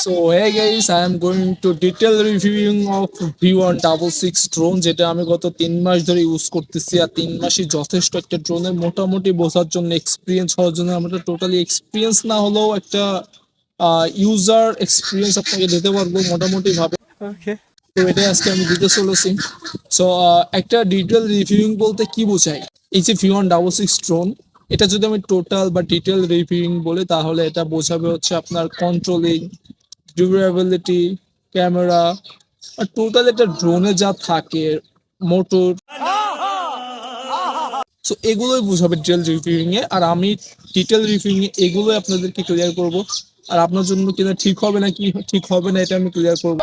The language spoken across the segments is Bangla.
So hey guys, I am going to detail reviewing of V166 drone যেটা আমি গত তিন মাস ধরে ইউজ করতেছি। আর তিন মাসই যথেষ্ট একটা ড্রোনের মোটামুটি বোঝার জন্য এক্সপিরিয়েন্স হওয়ার জন্য আমরা টোটালি এক্সপিরিয়েন্স না হলেও একটা ইউজার এক্সপিরিয়েন্স আপনাকে দিতে পারব মোটামুটি ভাবে। Okay. তো এটাই আজকে আমি দিতে চলেছি। সো একটা ডিটেল রিভিউইং বলতে কি বোঝায়? এই যে V one double six drone এটা যদি আমি টোটাল বা ডিটেল রিভিউইং বলি তাহলে এটা বোঝাবে হচ্ছে আপনার কন্ট্রোলিং ডিউরেবিলিটি ক্যামেরা আর টোটাল একটা ড্রোনে যা থাকে মোটর সো এগুলোই বোঝাবে ডিটেল রিভিউইং এ আর আমি ডিটেল রিভিউইং এ এগুলোই আপনাদেরকে ক্লিয়ার করব। আর আপনার জন্য কিনা ঠিক হবে না, কি ঠিক হবে না, এটা আমি ক্লিয়ার করব।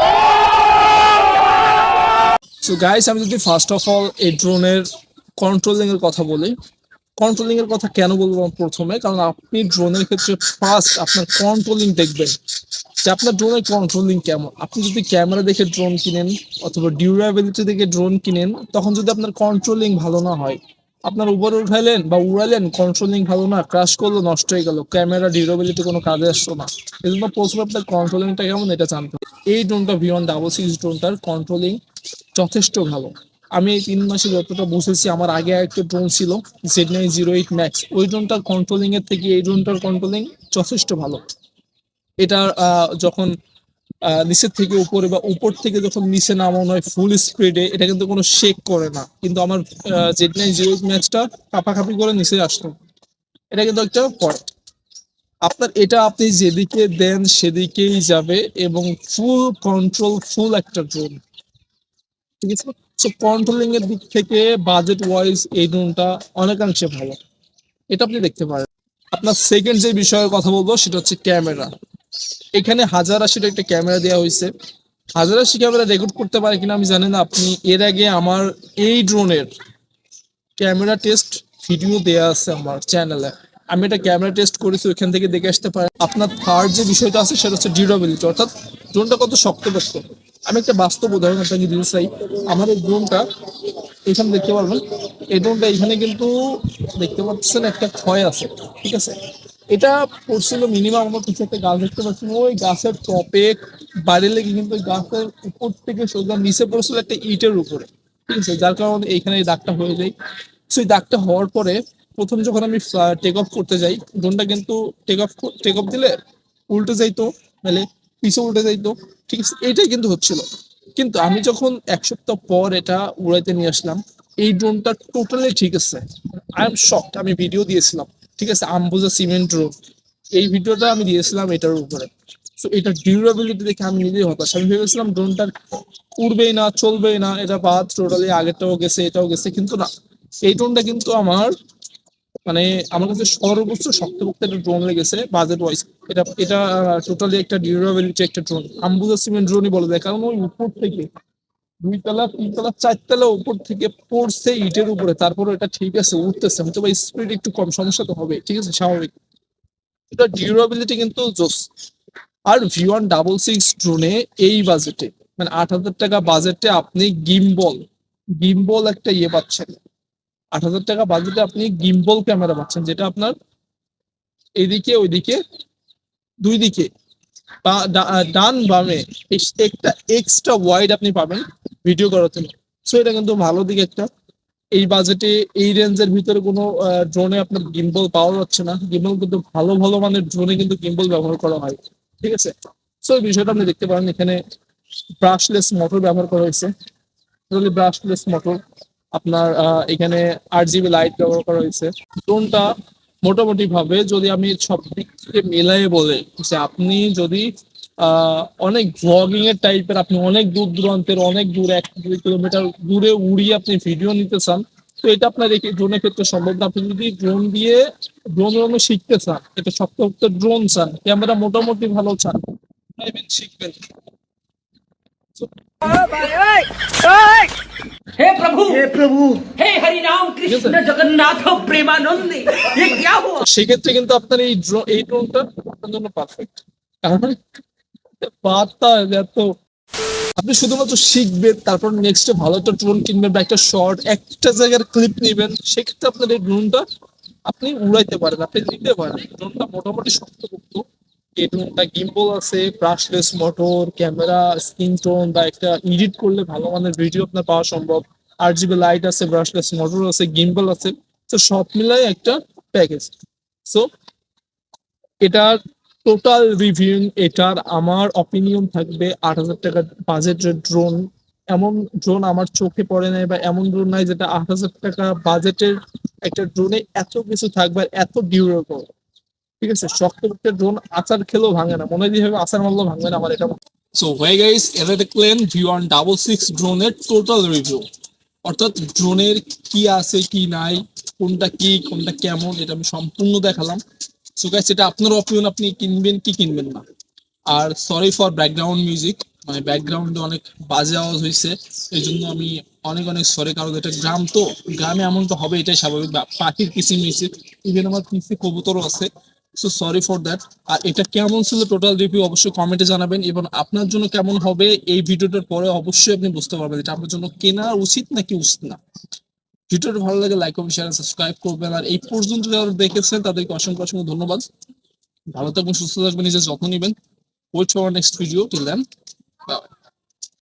সো গাইস আমি যদি ফার্স্ট অফ অল এই ড্রোনের কন্ট্রোলিং এর কথা বলি কন্ট্রোলিং এর কথা কেন বলব প্রথমে? কারণ আপনি ড্রোনের ক্ষেত্রে ফার্স্ট আপনার কন্ট্রোলিং দেখবেন যে আপনার ড্রোনের কন্ট্রোলিং কেমন। আপনি যদি ক্যামেরা দেখে ড্রোন কিনেন অথবা ডিউরেবিলিটি দেখে ড্রোন কিনেন, তখন যদি আপনার কন্ট্রোলিং ভালো না হয়, আপনার উপরে উঠাইলেন বা উড়ালেন কন্ট্রোলিং ভালো না ক্রাশ করল, নষ্ট হয়ে গেল ক্যামেরা ডিউরেবিলিটি কোনো কাজে আসলো না। এই জন্য প্রথমে আপনার কন্ট্রোলিংটা কেমন, এটা জানতে এই ড্রোনটা ভিওন ডাবল সিক্স ড্রোনটার কন্ট্রোলিং যথেষ্ট ভালো। আমি এই তিন মাসে যতটা বুঝেছি আমার আগে একটা ড্রোন ছিল Z nine zero eight max ওই ড্রোনটার কন্ট্রোলিং এর থেকে এই ড্রোনটার কন্ট্রোলিং যথেষ্ট ভালো। এটা যখন নিচের থেকে উপরে বা উপর থেকে যখন নিচে নামানো হয় ফুল স্পিডে এটা কিন্তু কোনো শেক করে না। কিন্তু আমার জেড নাইন জিরো এইট ম্যাক্সটা কাপাকাপি করে নিচে আসতো এটা কিন্তু একটা পয়েন্ট আপনার এটা আপনি যেদিকে দেন সেদিকেই যাবে এবং ফুল কন্ট্রোল ফুল একটা ড্রোন ঠিক আছে? সো কন্ট্রোলিং এর দিক থেকে বাজেট ওয়াইজ এই ড্রোনটা অনেকাংশে ভালো। এটা আপনি দেখতে পারেন। আপনার সেকেন্ড যে বিষয়ে কথা বলব, সেটা হচ্ছে ক্যামেরা এখানে হাজার আশিটা একটা ক্যামেরা দেওয়া হয়েছে। হাজার আশি ক্যামেরা রেকর্ড করতে পারে কিনা আমি জানি না। আপনি এর আগে আমার এই ড্রোনের ক্যামেরা টেস্ট ভিডিও দেওয়া আছে আমার চ্যানেলে আমি এটা ক্যামেরা টেস্ট করেছি, ওইখান থেকে দেখে আসতে পারেন। আপনার থার্ড যে বিষয়টা আছে, সেটা হচ্ছে ডিউরাবিলিটি অর্থাৎ ড্রোনটা কত শক্তপোক্ত আমি একটা বাস্তব উদাহরণ আপনাকে দিতে চাই। আমার এই ড্রোনটা, এখানে দেখতে পারবেন, এই ড্রোনটা এখানে কিন্তু দেখতে পাচ্ছেন একটা ক্ষয় আছে, ঠিক আছে? এটা পড়ছিল মিনিমাম আমার কিছু একটা গাছ দেখতে পাচ্ছি ওই গাছের টপে, বাইরে লেগে কিন্তু গাছের উপর থেকে সোজা নিচে পড়ছিল একটা ইটের উপরে, ঠিক আছে? যার কারণে এইখানে এই দাগটা হয়ে যায়। সেই দাগটা হওয়ার পরে প্রথম যখন আমি টেক অফ করতে যাই, ড্রোনটা কিন্তু টেক অফ টেক অফ দিলে উল্টে যাইতো, নাহলে পিছে উল্টে যাইতো। ঠিক আছে, এটাই কিন্তু হচ্ছিল। কিন্তু আমি যখন এক সপ্তাহ পর এটা উড়াইতে নিয়ে আসলাম, এই ড্রোনটা টোটালি ঠিক আছে। আই এম শকড আমি ভিডিও দিয়েছিলাম। ঠিক আছে আম্বুজা সিমেন্ট ড্রোন এই ভিডিওটা আমি দিয়েছিলাম এটার উপরে। তো এটা ডিউরেবিলিটি দেখে আমি নিজেই হতাশ। আমি ভেবেছিলাম ড্রোনটা উড়বেই না, চলবেই না, এটা বাদ টোটালি আগেরটাও গেছে, এটাও গেছে। কিন্তু না, এই ড্রোনটা কিন্তু আমার মানে আমার কাছে সর্বোচ্চ শক্তপোক্ত একটা ড্রোন লেগেছে বাজেট ওয়াইজ এটা এটা টোটালি একটা ডিউরেবিলিটি একটা ড্রোন আম্বুজা সিমেন্ট ড্রোনই বলে দেয়, কারণ ওই উপর থেকে দুই তলা তিন তলা চারতলা উপর থেকে পড়ছে ইটের উপরে তারপর এটা ঠিক আছে, উঠতেছে। হয়তো বা স্পিড একটু কম, সমস্যা তো হবে, ঠিক আছে, স্বাভাবিক। এটা ডিউরেবিলিটি কিন্তু জোস আর ভি ওয়ান ডাবল সিক্স ড্রোনে এই বাজেটে মানে আট হাজার টাকা বাজেটে আপনি গিম্বল গিম্বল একটা ইয়ে পাচ্ছেন। আট হাজার টাকা বাজেটে আপনি গিম্বল ক্যামেরা পাচ্ছেন, যেটা আপনার এদিকে, ওইদিকে দুই দিকে বা ডান বামে একটা এক্সট্রা ওয়াইড আপনি পাবেন ভিডিও করার জন্য। সো এটা কিন্তু ভালো দিক একটা। এই বাজেটে এই রেঞ্জের ভিতরে কোনো ড্রোনে আপনার গিম্বল পাওয়া যাচ্ছে না। গিম্বল কিন্তু ভালো ভালো মানের ড্রোনে কিন্তু গিম্বল ব্যবহার করা হয়। ঠিক আছে? সো এই বিষয়টা আপনি দেখতে পারেন। এখানে ব্রাশলেস মোটর ব্যবহার করা হয়েছে। ব্রাশলেস মোটর আপনার এখানে আট জিবি লাইট ব্যবহার করা হয়েছে। ড্রোনটা মোটামুটি ভাবে যদি আমি সব দিক থেকে মেলাই বলে যে আপনি যদি অনেক ব্লগিং এর টাইপের আপনি অনেক দূর দূরান্তের, অনেক দূর এক দুই কিলোমিটার দূরে উড়িয়ে আপনি ভিডিও নিতে চান, তো এটা আপনার এই ড্রোনের ক্ষেত্রে সম্ভব না। আপনি যদি ড্রোন দিয়ে ড্রোন উড়ানো শিখতে চান, এটা শক্ত শক্ত ড্রোন চান ক্যামেরা মোটামুটি ভালো চান শিখবেন। हे प्रभु हे प्रभु हे हरि राम कृष्ण जगन्नाथ प्रेमानंद ये क्या हुआ সেক্ষেত্রে কিন্তু আপনার এই ড্রোন এই ড্রোনটা আপনার জন্য পারফেক্ট কারণ বার্তা এত আপনি শুধুমাত্র শিখবেন তারপর নেক্সটে ভালো একটা ড্রোন কিনবেন বা একটা শর্ট একটা জায়গার ক্লিপ নেবেন সেক্ষেত্রে আপনার এই ড্রোনটা আপনি উড়াইতে পারেন আপনি নিতে পারেন ড্রোনটা মোটামুটি শক্তপোক্ত ড্রোনটা গিম্বল আছে brushless motor camera screen tone বা একটা এডিট করলে ভালো মানের ভিডিও আপনার পাওয়া সম্ভব। আর জিবি লাইট আছে ব্রাশলেস মোটর আছে গিম্বল আছে, তো সব মিলাই একটা প্যাকেজ সো এটার টোটাল রিভিউ এটার আমার অপিনিয়ন থাকবে আট হাজার টাকার বাজেটের ড্রোন এমন ড্রোন আমার চোখে পড়ে নাই বা এমন ড্রোন নাই যেটা আট হাজার টাকা বাজেটের একটা ড্রোনে এত কিছু থাকবে আর এত ডিউরেবল ঠিক আছে? শক্ত একটা ড্রোন আচার খেলেও ভাঙে না। মনে দিয়ে হবে আচার মারলেও ভাঙবে না আমার এটা সো হয়ে। গাইস এটা দেখলেন ভিউ অন ডাবল সিক্স ড্রোনের টোটাল রিভিউ অর্থাৎ ড্রোনের কি আছে, কি নাই, কোনটা কি, কোনটা কেমন, এটা আমি সম্পূর্ণ দেখালাম। সো গাইস এটা আপনার অপিনিয়ন আপনি কিনবেন কি কিনবেন না। আর সরি ফর ব্যাকগ্রাউন্ড মিউজিক মানে ব্যাকগ্রাউন্ডে অনেক বাজে আওয়াজ হয়েছে। এই জন্য আমি অনেক অনেক সরি কারণ এটা গ্রাম তো, গ্রামে এমন তো হবে এটাই স্বাভাবিক। পাখির মিউজিক ইভেন আমার পিসি কবুতরও আছে। সো সরি ফর দ্যাট আর এটা কেমন ছিল টোটাল রিভিউ অবশ্যই কমেন্টে জানাবেন এবং আপনার জন্য কেমন হবে এই ভিডিওটার পরে অবশ্যই আপনি বুঝতে পারবেন এটা আপনার জন্য কেনা উচিত নাকি উচিত না। ভিডিওটা ভালো লাগে লাইক করবেন শেয়ার সাবস্ক্রাইব করবেন। আর এই পর্যন্ত যারা দেখেছেন তাদেরকে অসংখ্য অসংখ্য ধন্যবাদ। ভালো থাকবেন, সুস্থ থাকবেন, নিজের যত্ন নেবেন। Wait for next video till then bye